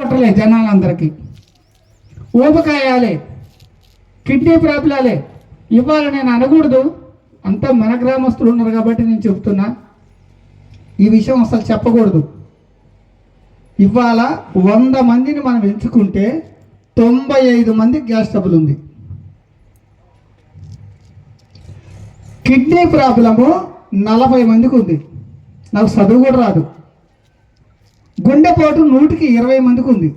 పట్టలే జనాలందరికీ. ఊపకాయాలే కిడ్నీ ప్రాబ్లాలే ఇవాళ నేను అనకూడదు. అంతా మన గ్రామస్తులు ఉన్నారు కాబట్టి నేను చెప్తున్నా. ఈ విషయం అసలు చెప్పకూడదు. ఇవాళ వంద మందిని మనం ఎంచుకుంటే తొంభై ఐదు మంది గ్యాస్ ట్రబుల్ ఉంది. కిడ్నీ ప్రాబ్లము నలభై మందికి ఉంది. నాకు చదువు కూడా రాదు. గుండెపోటు నూటికి ఇరవై మందికి ఉంది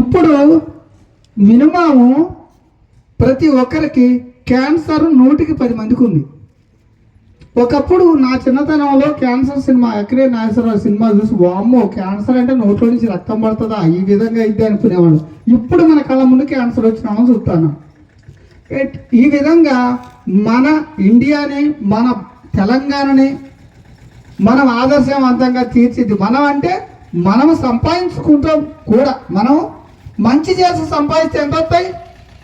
ఇప్పుడు మినిమము ప్రతి ఒక్కరికి క్యాన్సర్ నూటికి పది మందికి ఉంది ఒకప్పుడు నా చిన్నతనంలో క్యాన్సర్ సినిమా అక్రే నాగేశ్వరరావు సినిమా చూసి వామ్మో క్యాన్సర్ అంటే నోట్లో నుంచి రక్తం పడుతుందా? ఈ విధంగా అయితే అనుకునేవాళ్ళు. ఇప్పుడు మన కళ్ళ ముందు క్యాన్సర్ వచ్చినామని చూస్తాను. ఈ విధంగా మన ఇండియాని మన తెలంగాణని మనం ఆదర్శవంతంగా తీర్చిది. మనం అంటే మనం సంపాదించుకుంటాం కూడా. మనం మంచి చేసి సంపాదిస్తే ఎంత వస్తాయి?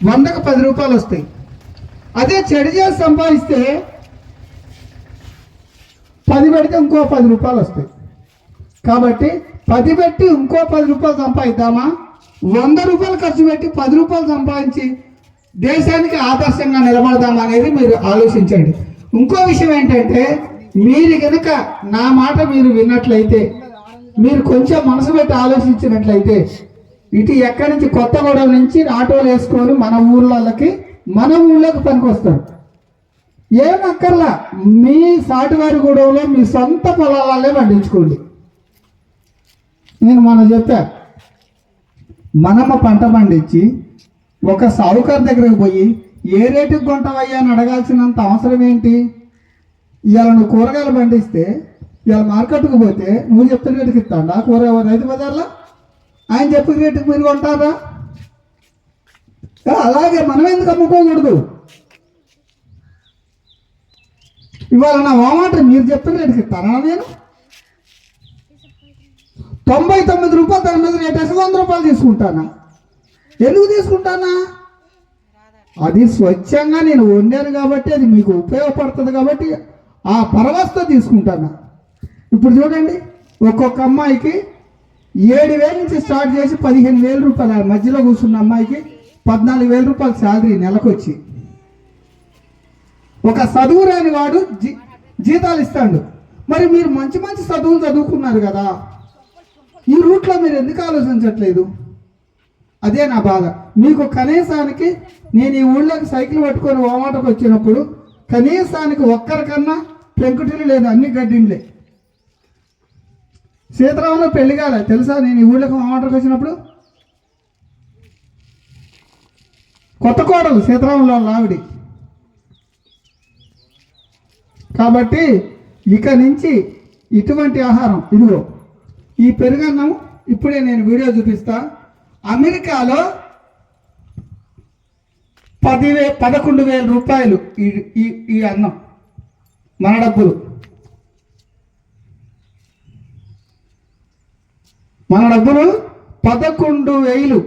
వందకు పది రూపాయలు వస్తాయి. అదే చెడు చేసి సంపాదిస్తే పది పెడితే ఇంకో పది రూపాయలు వస్తాయి. కాబట్టి పది పెట్టి ఇంకో పది రూపాయలు సంపాదిద్దామా? వంద రూపాయలు ఖర్చు పెట్టి పది రూపాయలు సంపాదించి దేశానికి ఆదర్శంగా నిలబడదాం అనేది మీరు ఆలోచించండి. ఇంకో విషయం ఏంటంటే మీరు కనుక నా మాట మీరు విన్నట్లయితే మీరు కొంచెం మనసు పెట్టి ఆలోచించినట్లయితే ఇటు ఎక్కడి నుంచి కొత్తగూడెం నుంచి ఆటోలు వేసుకొని మన ఊళ్ళకి మన ఊళ్ళోకి పనికొస్తారు. ఏమక్కర్లా మీ సాటివారి గూడెంలో మీ సొంత పొలాలే పండించుకోండి. నేను మొన్న చెప్పా మనమ్మ పంట పండించి ఒక సాహుకారు దగ్గరకు పోయి ఏ రేటుకి కొంటావయ్యా అని అడగాల్సినంత అవసరం ఏంటి? ఇవాళ నువ్వు కూరగాయలు పండిస్తే ఇవాళ మార్కెట్కు పోతే నువ్వు చెప్తున్న రేటుకి ఇస్తాడా? కూర రైతు బజార్లో? ఆయన చెప్పిన రేటుకి మీరు కొంటారా? అలాగే మనం ఎందుకు అమ్ముకోకూడదు? ఇవాళ నా వామాట మీరు చెప్పిన రేటుకి ఇస్తానా నేను? తొంభై తొమ్మిది రూపాయలు దాని మీద రేట్ వేసి వంద రూపాయలు తీసుకుంటానా? ఎందుకు తీసుకుంటానా అది స్వచ్ఛంగా నేను వండాను కాబట్టి అది మీకు ఉపయోగపడుతుంది కాబట్టి ఆ పరవస్త తీసుకుంటాను? ఇప్పుడు చూడండి ఒక్కొక్క అమ్మాయికి ఏడు వేల నుంచి స్టార్ట్ చేసి పదిహేను వేల రూపాయలు మధ్యలో కూర్చున్న అమ్మాయికి పద్నాలుగు వేల రూపాయల శాలరీ నెలకొచ్చి. ఒక చదువు రాని వాడు జీ జీతాలు ఇస్తాడు. మరి మీరు మంచి మంచి చదువులు చదువుకున్నారు కదా. ఈ రూట్లో మీరు ఎందుకు ఆలోచించట్లేదు? అదే నా బాధ. మీకు కనీసానికి నేను ఈ ఊళ్ళోకి సైకిల్ పట్టుకొని ఓమాటకు వచ్చినప్పుడు కనీసానికి ఒక్కరికన్నా పెంకుటిల్లు లేదు అన్ని గడ్డిండ్లే సీతారామంలో పెళ్ళి కాలే. తెలుసా నేను ఈ ఊళ్ళోకి ఓమాటకు వచ్చినప్పుడు? కొత్త కోడలు సీతారామంలో లావిడి కాబట్టి ఇక నుంచి ఇటువంటి ఆహారం. ఇదిగో ఈ పెరుగన్నం ఇప్పుడే నేను వీడియో చూపిస్తాను అమెరికాలో పదివే పదకొండు వేల రూపాయలు ఈ ఈ అన్నం మన డబ్బులు. మన డబ్బులు పదకొండు వేలు.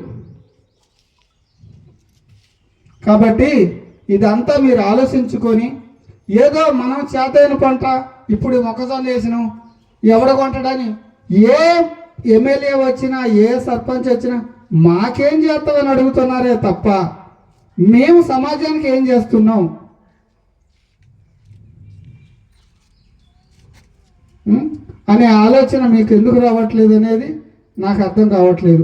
కాబట్టి ఇదంతా మీరు ఆలోచించుకొని ఏదో మనం చేతైన పంట ఇప్పుడు మొక్కజొన్న వేసినాం ఎవడ కొంటాడని ఏ ఎమ్మెల్యే వచ్చినా ఏ సర్పంచ్ వచ్చినా మాకేం చేస్తామని అడుగుతున్నారే తప్ప మేము సమాజానికి ఏం చేస్తున్నాం? అనే ఆలోచన మీకు ఎందుకు రావట్లేదు అనేది నాకు అర్థం కావట్లేదు.